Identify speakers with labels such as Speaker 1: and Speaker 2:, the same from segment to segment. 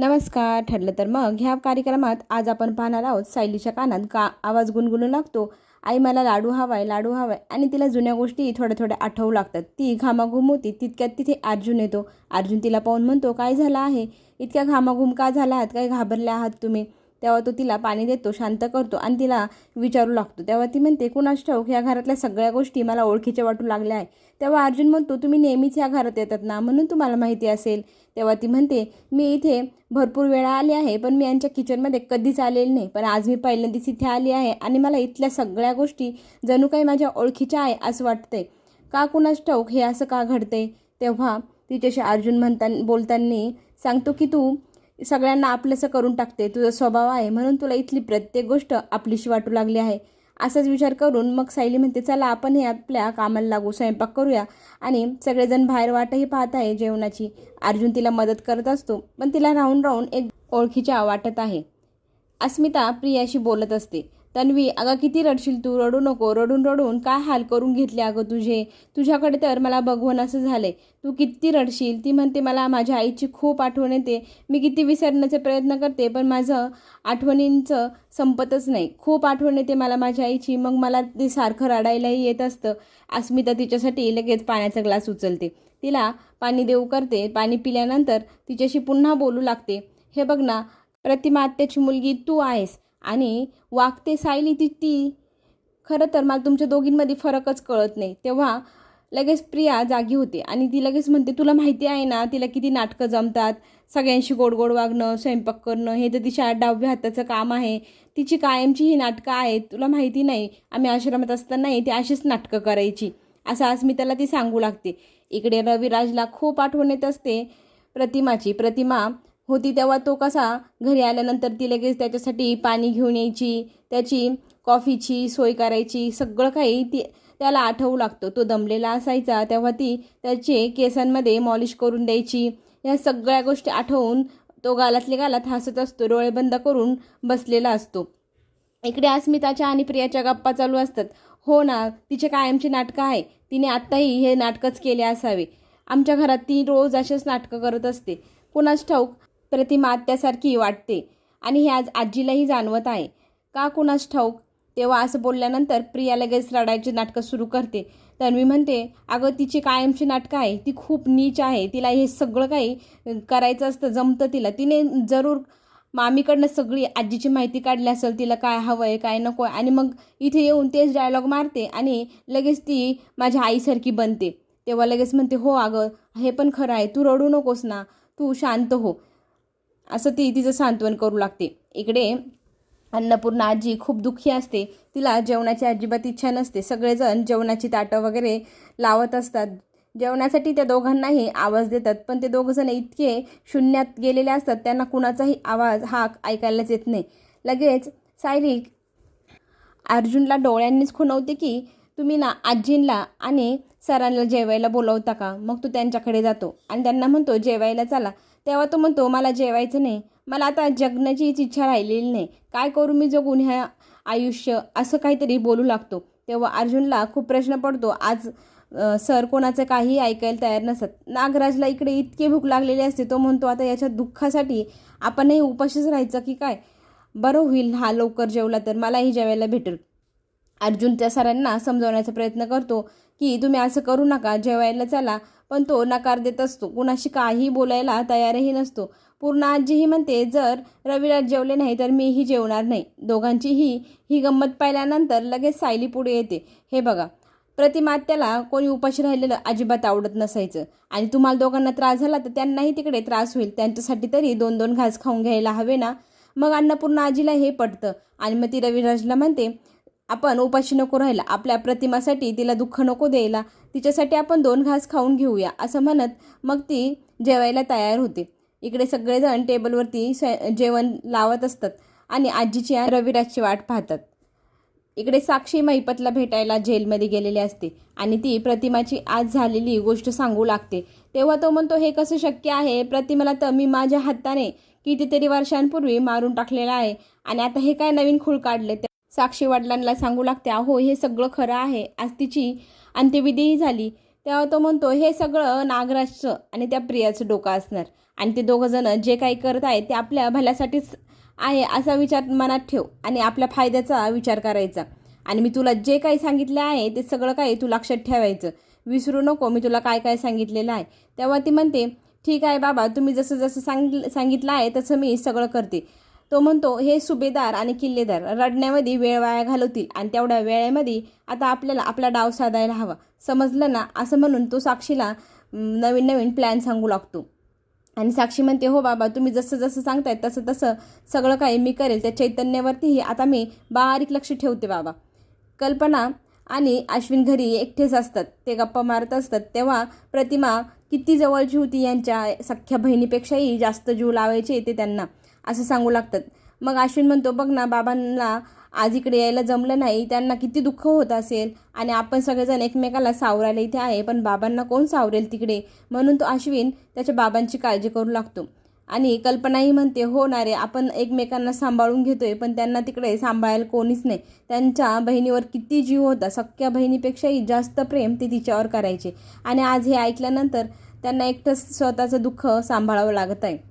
Speaker 1: नमस्कार ठरलं तर मग ह्या कार्यक्रमात आज आपण पाहणार आहोत सायलीच्या कानात का आवाज गुणगुणू लागतो आई मला लाडू हवाय लाडू हवाय आणि तिला जुन्या गोष्टी थोड्या थोड्या आठवू लागतात. ती घामाघूम होती तितक्यात तिथे अर्जुन येतो. अर्जुन तिला पाहून म्हणतो काय झालं आहे? इतक्या घामाघूम का झाला आहात? काय घाबरले आहात तुम्ही? तेव्हा तो तिला पाणी देतो शांत करतो आणि तिला विचारू लागतो. तेव्हा ती म्हणते कुणास ठाऊक ह्या घरातल्या सगळ्या गोष्टी मला ओळखीच्या वाटू लागल्या आहे तेव्हा अर्जुन म्हणतो तुम्ही नेहमीच ह्या घरात येतात ना म्हणून तुम्हाला माहिती असेल. तेव्हा ती म्हणते मी इथे भरपूर वेळा आली आहे पण मी यांच्या किचनमध्ये कधीच आलेली नाही. पण आज मी पहिल्यांदाच इथे आली आहे आणि मला इथल्या सगळ्या गोष्टी जणू काही माझ्या ओळखीच्या आहे असं वाटतंय. का कुणास ठाऊक हे असं का घडते तेव्हा तिच्याशी अर्जुन म्हणता बोलताना सांगतो की तू सगळ्यांना आपलंसं करून टाकते. तुझा स्वभाव आहे म्हणून तुला इथली प्रत्येक गोष्ट आपलीशी वाटू लागली आहे. असाच विचार करून मग सायली म्हणते चला आपण हे आपल्या कामाला लागू. स्वयंपाक करूया. आणि सगळेजण बाहेर वाटही पाहत आहे जेवणाची. अर्जुन तिला मदत करत असतो पण तिला राहून राहून एक ओळखीच्या वाटत आहे. अस्मिता प्रियाशी बोलत असते. तन्वी अगं किती रडशील तू? रडू नको. रडून रडून काय हाल करून घेतले अगं तुझे? तुझ्याकडे तर मला बघवून असं झालंय. तू किती रडशील? ती म्हणते मला माझ्या आईची खूप आठवण येते. मी किती विसरण्याचे प्रयत्न करते पण माझं आठवणींचं संपतच नाही. खूप आठवण येते मला माझ्या आईची. मग मला ते सारखं रडायलाही येत असतं. अस्मिता तिच्यासाठी लगेच पाण्याचा ग्लास उचलते. तिला पाणी देऊ करते. पाणी पिल्यानंतर तिच्याशी पुन्हा बोलू लागते. हे बघ ना प्रतिमा आत्याची मुलगी तू आहेस. आणि वागते सायली ती ती खरं तर मला तुमच्या दोघींमध्ये फरकच कळत नाही. तेव्हा लगेच प्रिया जागी होते आणि ती लगेच म्हणते तुला माहिती आहे ना तिला किती नाटकं जमतात. सगळ्यांशी गोड गोड वागणं स्वयंपाक करणं हे तर तिच्या डाव्या हाताचं काम आहे. तिची कायमची ही नाटकं आहेत. तुला माहिती नाही आम्ही आश्रमात असतानाही ती अशीच नाटकं करायची. असं आज मी त्याला ती सांगू लागते. इकडे रविराजला खूप आठवण येत असते प्रतिमाची. प्रतिमा होती तेव्हा तो कसा घरी आल्यानंतर ती लगेच त्याच्यासाठी पाणी घेऊन यायची त्याची कॉफीची सोय करायची सगळं काही ती त्याला आठवू लागतो. तो दमलेला असायचा तेव्हा ती त्याचे केसांमध्ये मॉलिश करून द्यायची. या सगळ्या गोष्टी आठवून तो गालातले गालात हसत असतो डोळे बंद करून बसलेला असतो. इकडे अस्मिताच्या आणि प्रियाच्या गप्पा चालू असतात. हो ना तिचे कायमची नाटकं आहे. तिने आत्ताही हे नाटकच केले असावे. आमच्या घरात ती रोज असेच नाटकं करत असते. कुणाच ठाऊक प्रतिमा आत्यासारखी वाटते आणि हे आज आजीलाही जाणवत आहे. का कुणास ठाऊक? तेव्हा असं बोलल्यानंतर प्रिया लगेच रडायची नाटकं सुरू करते. तन्वी म्हणते अगं तिची कायमची नाटकं आहे. ती खूप नीच आहे. तिला हे सगळं काही करायचं असतं जमतं तिला. तिने जरूर मामीकडनं सगळी आजीची माहिती काढली असेल तिला काय हवं आहे काय नको आहे आणि मग इथे येऊन तेच डायलॉग मारते आणि लगेच ती माझ्या आईसारखी बनते. तेव्हा लगेच म्हणते हो अगं हे पण खरं आहे. तू रडू नकोस ना. तू शांत हो. असं ती तिचं सांत्वन करू लागते. इकडे अन्नपूर्णा आजी खूप दुःखी असते. तिला जेवणाची अजिबात इच्छा नसते. सगळेजण जेवणाची ताटं वगैरे लावत असतात. जेवणासाठी त्या दोघांनाही आवाज देतात पण ते दोघंजण इतके शून्यात गेलेले असतात त्यांना कुणाचाही आवाज हाक ऐकायलाच येत नाही. लगेच सायरिक अर्जुनला डोळ्यांनीच खुणवते की तुम्ही ना आजींला आणि सरांना जेवायला बोलवता का? मग तो त्यांच्याकडे जातो आणि त्यांना म्हणतो जेवायला चला. तेव्हा तो म्हणतो मला जेवायचं नाही. मला आता जगण्याचीच इच्छा राहिलेली नाही. काय करू मी जगून ह्या आयुष्य? असं काहीतरी बोलू लागतो. तेव्हा अर्जुनला खूप प्रश्न पडतो आज सर कोणाचं काही ऐकायला तयार नसत. नागराजला इकडे इतकी भूक लागलेली असते. तो म्हणतो आता याच्या दुःखासाठी आपणही उपाशीच राहायचं की काय? बरं होईल हा लवकर जेवला तर. मलाही जेवायला भेटेल. अर्जुन त्या सरांना समजवण्याचा प्रयत्न करतो की तुम्ही असं करू नका जेवायला चला. पण तो नकार देत असतो. कुणाशी काही बोलायला तयारही नसतो. पूर्ण आजीही म्हणते जर रविराज जेवले नाही तर मीही जेवणार नाही. दोघांचीही ही गंमत पाहिल्यानंतर लगेच सायली पुढे येते. हे बघा प्रतिमात्याला कोणी उपाशी राहिलेलं अजिबात आवडत नसायचं. आणि तुम्हाला दोघांना त्रास झाला तर त्यांनाही तिकडे त्रास होईल. त्यांच्यासाठी तरी दोन दोन घास खाऊन घ्यायला हवे ना? मग अन्नपूर्णा आजीला हे पटतं. आणि मग ती रविराजला म्हणते आपण उपाशी नको राहिला आपल्या प्रतिमासाठी तिला दुःख नको द्यायला तिच्यासाठी आपण दोन घास खाऊन घेऊया असं म्हणत मग ती जेवायला तयार होते. इकडे सगळेजण टेबलवरती स्वय जेवण लावत असतात आणि आजीची रविराजची वाट पाहतात. इकडे साक्षी महिपतला भेटायला जेलमध्ये गेलेली असते आणि ती प्रतिमाची आज झालेली गोष्ट सांगू लागते. तेव्हा तो म्हणतो हे कसं शक्य आहे? प्रतिमाला तर मी माझ्या हाताने कितीतरी वर्षांपूर्वी मारून टाकलेलं आहे आणि आता हे काय नवीन खूळ काढले साक्षी वडिलांना सांगू लागते अहो हे सगळं खरं आहे. आज तिची अंत्यविधीही झाली. तेव्हा तो म्हणतो हे सगळं नागराजचं आणि त्या प्रियाचं डोकं असणार. आणि ते दोघंजणं जे काही करत आहे ते आपल्या भल्यासाठीच आहे असा विचार मनात ठेव आणि आपल्या फायद्याचा विचार करायचा. आणि मी तुला जे काही सांगितलं आहे ते सगळं काही तू लक्षात ठेवायचं. विसरू नको मी तुला काय काय सांगितलेलं आहे. तेव्हा ती म्हणते ठीक आहे बाबा तुम्ही जसं जसं सांगितलं सांगितलं आहे तसं मी सगळं करते. तो म्हणतो हे सुभेदार आणि किल्लेदार रडण्यामध्ये वेळ वाया घालवतील आणि तेवढ्या वेळेमध्ये आता आपल्याला आपला डाव साधायला हवा. समजलं ना? असं म्हणून तो साक्षीला नवीन नवीन प्लॅन सांगू लागतो. आणि साक्षी म्हणते हो बाबा तुम्ही जसं जसं सांगताय तसं तसं सगळं काही मी करेल. त्या चैतन्यावरतीही आता मी बारीक लक्ष ठेवते बाबा. कल्पना आणि अश्विन घरी एकटेच असतात. ते गप्पा मारत असतात. तेव्हा प्रतिमा किती जवळची होती यांच्या सख्ख्या बहिणीपेक्षाही जास्त जीव लावायचे ते त्यांना. असं सांगू लागतात. मग अश्विन म्हणतो बघ ना बाबांना आज इकडे यायला जमलं नाही. त्यांना किती दुःख होत असेल आणि आपण सगळेजण एकमेकाला सावरायला इथे आहे पण बाबांना कोण सावरेल तिकडे? म्हणून तो अश्विन त्याच्या बाबांची काळजी करू लागतो. आणि कल्पनाही म्हणते हो ना रे आपण एकमेकांना सांभाळून घेतोय पण त्यांना तिकडे सांभाळायला कोणीच नाही. त्यांच्या बहिणीवर किती जीव होता. सख्या बहिणीपेक्षाही जास्त प्रेम ते तिच्यावर करायचे. आणि आज हे ऐकल्यानंतर त्यांना एकटं स्वतःचं दुःख सांभाळावं लागत आहे.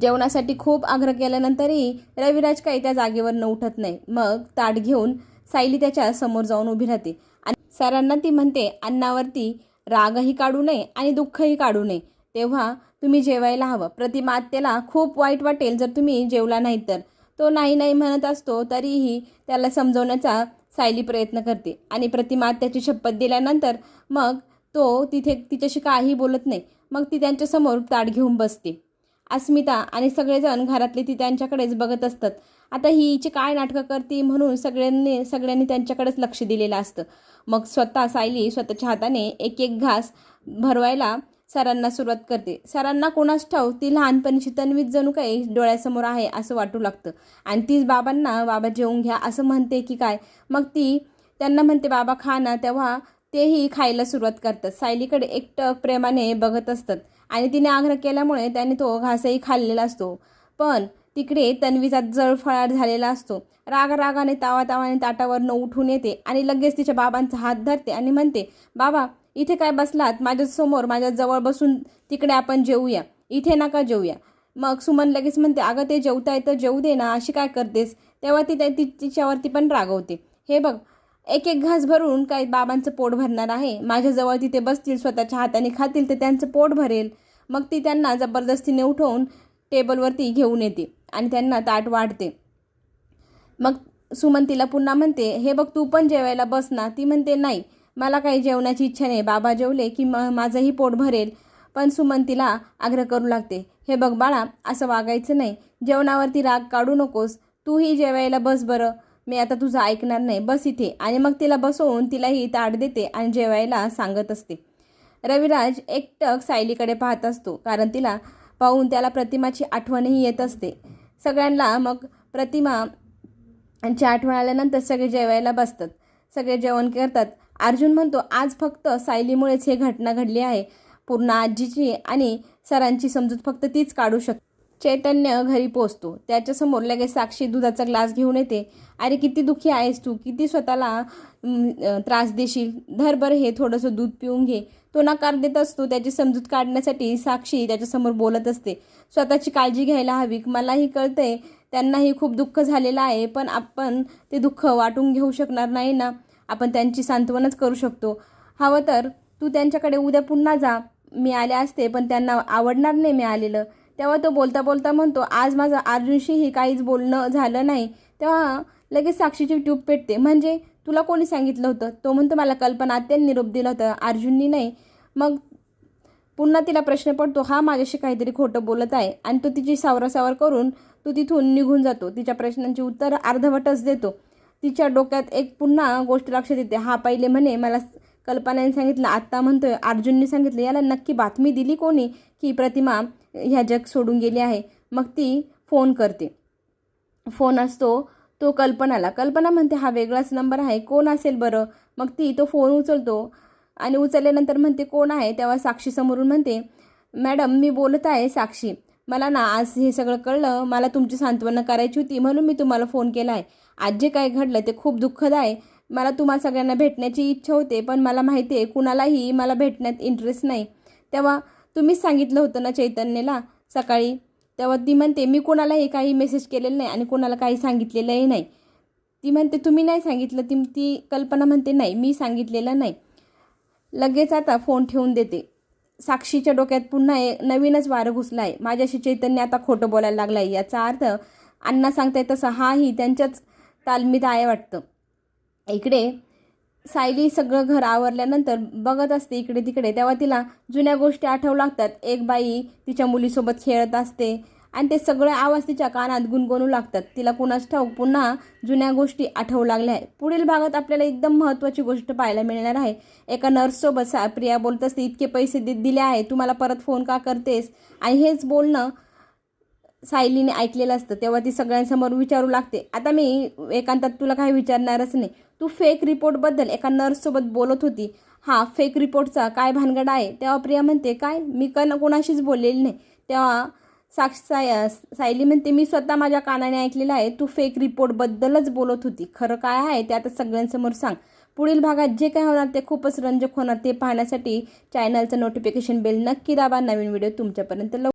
Speaker 1: जेवणासाठी खूप आग्रह केल्यानंतरही रविराज काही त्या जागेवर न उठत नाही. मग ताट घेऊन सायली त्याच्यासमोर जाऊन उभी राहते. आणि सरांना ती म्हणते अन्नावरती रागही काढू नये आणि दुःखही काढू नये. तेव्हा तुम्ही जेवायला हवं. प्रतिमा आत्याला खूप वाईट वाटेल जर तुम्ही जेवला नाही तर तो नाही नाही म्हणत असतो तरीही त्याला समजवण्याचा सायली प्रयत्न करते. आणि प्रतिमा आत्याची शपथ दिल्यानंतर मग तो तिथे तिच्याशी काही बोलत नाही. मग ती त्यांच्यासमोर ताट घेऊन बसते. अस्मिता आणि सगळेजण घरातले ती त्यांच्याकडेच बघत असतात. आता ही हिची काय नाटकं करते म्हणून सगळ्यांनी सगळ्यांनी त्यांच्याकडेच लक्ष दिलेलं असतं. मग स्वतः सायली स्वतःच्या हाताने एक एक घास भरवायला सरांना सुरुवात करते. सरांना कोणास ठाऊ ती लहानपणीची तन्वीत जणू काही डोळ्यासमोर आहे असं वाटू लागतं. आणि तीच बाबांना बाबा जेवून घ्या असं म्हणते की काय? मग ती त्यांना म्हणते बाबा खा ना तेव्हा तेही खायला सुरुवात करतात. सायलीकडे एकटक प्रेमाने बघत असतात. आणि तिने आग्रह केल्यामुळे त्याने तो घासही खाल्लेला असतो. पण तिकडे तन्वीचा जळफळाट झालेला असतो. राग रागाने तावा तावाने ताटावरनं उठून येते आणि लगेच तिच्या बाबांचा हात धरते आणि म्हणते बाबा इथे काय बसलात? माझ्यासमोर माझ्या जवळ बसून तिकडे आपण जेवूया इथे नका जेवूया मग सुमन लगेच म्हणते अगं ते जेवता येतं जेवू दे ना अशी काय करतेस? तेव्हा ती त्या ती तिच्यावरती पण रागवते. हे बघ एक एक घास भरून काय बाबांचं पोट भरणार आहे. माझ्याजवळ तिथे बसतील स्वतःच्या हाताने खातील तर त्यांचं पोट भरेल. मग ती त्यांना जबरदस्तीने उठवून टेबलवरती घेऊन येते आणि त्यांना ताट वाढते. मग सुमन तिला पुन्हा म्हणते हे बघ तू पण जेवायला बस ना. ती म्हणते नाही मला काही जेवणाची इच्छा नाही. बाबा जेवले की म माझंही पोट भरेल. पण सुमन तिला आग्रह करू लागते हे बघ बाळा असं वागायचं नाही. जेवणावरती राग काढू नकोस. तूही जेवायला बस बरं. मी आता तुझं ऐकणार नाही. बस इथे. आणि मग तिला बसवून तिलाही ताट देते आणि जेवायला सांगत असते. रविराज एकटक सायलीकडे पाहत असतो. कारण तिला पाहून त्याला प्रतिमाची आठवणही येत असते. सगळ्यांना मग प्रतिमा यांची आठवण आल्यानंतर सगळे जेवायला बसतात. सगळे जेवण करतात. अर्जुन म्हणतो आज फक्त सायलीमुळेच हे घटना घडली आहे. पूर्ण आजीची आणि सरांची समजूत फक्त तीच काढू शकते. चैतन्य घरी पोचतो. त्याच्यासमोर लगेच साक्षी दुधाचा ग्लास घेऊन येते. अरे किती दुःखी आहेस तू. किती स्वतःला त्रास देशील. धर बरं हे थोडंसं दूध पिऊन घे. तो नकार देत असतो. त्याची समजूत काढण्यासाठी साक्षी त्याच्यासमोर बोलत असते. स्वतःची काळजी घ्यायला हवी. मलाही कळतंय त्यांनाही खूप दुःख झालेलं आहे पण आपण ते दुःख वाटून घेऊ शकणार नाही ना? आपण त्यांची सांत्वनच करू शकतो. हवं तर तू त्यांच्याकडे उद्या पुन्हा जा. मी आले असते पण त्यांना आवडणार नाही मी आलेलं तेव्हा तो बोलता बोलता म्हणतो आज माझं अर्जुनशीही काहीच बोलणं झालं नाही. तेव्हा लगेच साक्षीची ट्यूब पेटते. म्हणजे तुला कोणी सांगितलं होतं? तो म्हणतो मला कल्पना अत्यंत निरोप दिला होता अर्जुननी नाही. मग पुन्हा तिला प्रश्न पडतो हा माझ्याशी काहीतरी खोटं बोलत आहे. आणि तो तिची सावरासावर करून तो तिथून निघून जातो. तिच्या प्रश्नांची उत्तर अर्धवटच देतो. तिच्या डोक्यात एक पुन्हा गोष्ट लक्षात येते. हा पहिले म्हणे मला कल्पनाने सांगितलं आत्ता म्हणतोय अर्जुनने सांगितलं याला नक्की बातमी दिली कोणी? की प्रतिमा ह्या जग सोडून गेली आहे. मग ती फोन करते. फोन असतो तो कल्पनाला कल्पना म्हणते हा वेगळाच नंबर आहे कोण असेल बरं? मग ती तो फोन उचलतो आणि उचलल्यानंतर म्हणते कोण आहे? तेव्हा साक्षी समोरून म्हणते मॅडम मी बोलत आहे साक्षी. मला ना आज हे सगळं कळलं मला तुमची सांत्वना करायची होती म्हणून मी तुम्हाला फोन केला आहे. आज जे काय घडलं ते खूप दुःखद आहे. मला तुम्हा सगळ्यांना भेटण्याची इच्छा होते पण मला माहिती आहे कुणालाही मला भेटण्यात इंटरेस्ट नाही. तेव्हा तुम्हीच सांगितलं होतं ना चैतन्यला सकाळी? तेव्हा ती म्हणते मी कोणालाही काही मेसेज केलेलं नाही आणि कोणाला काही सांगितलेलंही नाही. ती म्हणते तुम्ही नाही सांगितलं? ती ती कल्पना म्हणते नाही मी सांगितलेलं नाही. लगेच आता फोन ठेवून देते. साक्षीच्या डोक्यात पुन्हा एक नवीनच वारं घुसला आहे माझ्याशी चैतन्य आता खोटं बोलायला लागलं आहे याचा अर्थ अण्णा सांगताय तसं हाही त्यांच्याच तालमीत आहे वाटतं. इकडे सायली सगळं घर आवरल्यानंतर बघत असते इकडे तिकडे. तेव्हा तिला जुन्या गोष्टी आठवू लागतात. एक बाई तिच्या मुलीसोबत खेळत असते आणि ते सगळे आवाज तिच्या कानात गुणगुणू लागतात. तिला कुणाच ठाऊक पुन्हा जुन्या गोष्टी आठवू लागल्या आहे पुढील भागात आपल्याला एकदम महत्त्वाची गोष्ट पाहायला मिळणार आहे. एका नर्ससोबत सा प्रिया बोलत असते इतके पैसे दि दिले आहे तू मला परत फोन का करतेस? आणि हेच बोलणं सायलीने ऐकलेलं असतं. तेव्हा ती सगळ्यांसमोर विचारू लागते. आता मी एकांतात तुला काही विचारणारच नाही. तू फेक रिपोर्टबद्दल एका नर्ससोबत बोलत होती. हा फेक रिपोर्टचा काय भानगड आहे? तेव्हा प्रिया म्हणते काय? मी कन कोणाशीच बोललेली नाही. तेव्हा साक्ष साय सायली म्हणते मी स्वतः माझ्या कानाने ऐकलेलं आहे. तू फेक रिपोर्टबद्दलच बोलत होती. खरं काय आहे ते आता सगळ्यांसमोर सांग. पुढील भागात जे काय होणार ते खूपच रंजक होणार ते पाहण्यासाठी चॅनलचं नोटिफिकेशन बेल नक्की दाबा. नवीन व्हिडिओ तुमच्यापर्यंत लव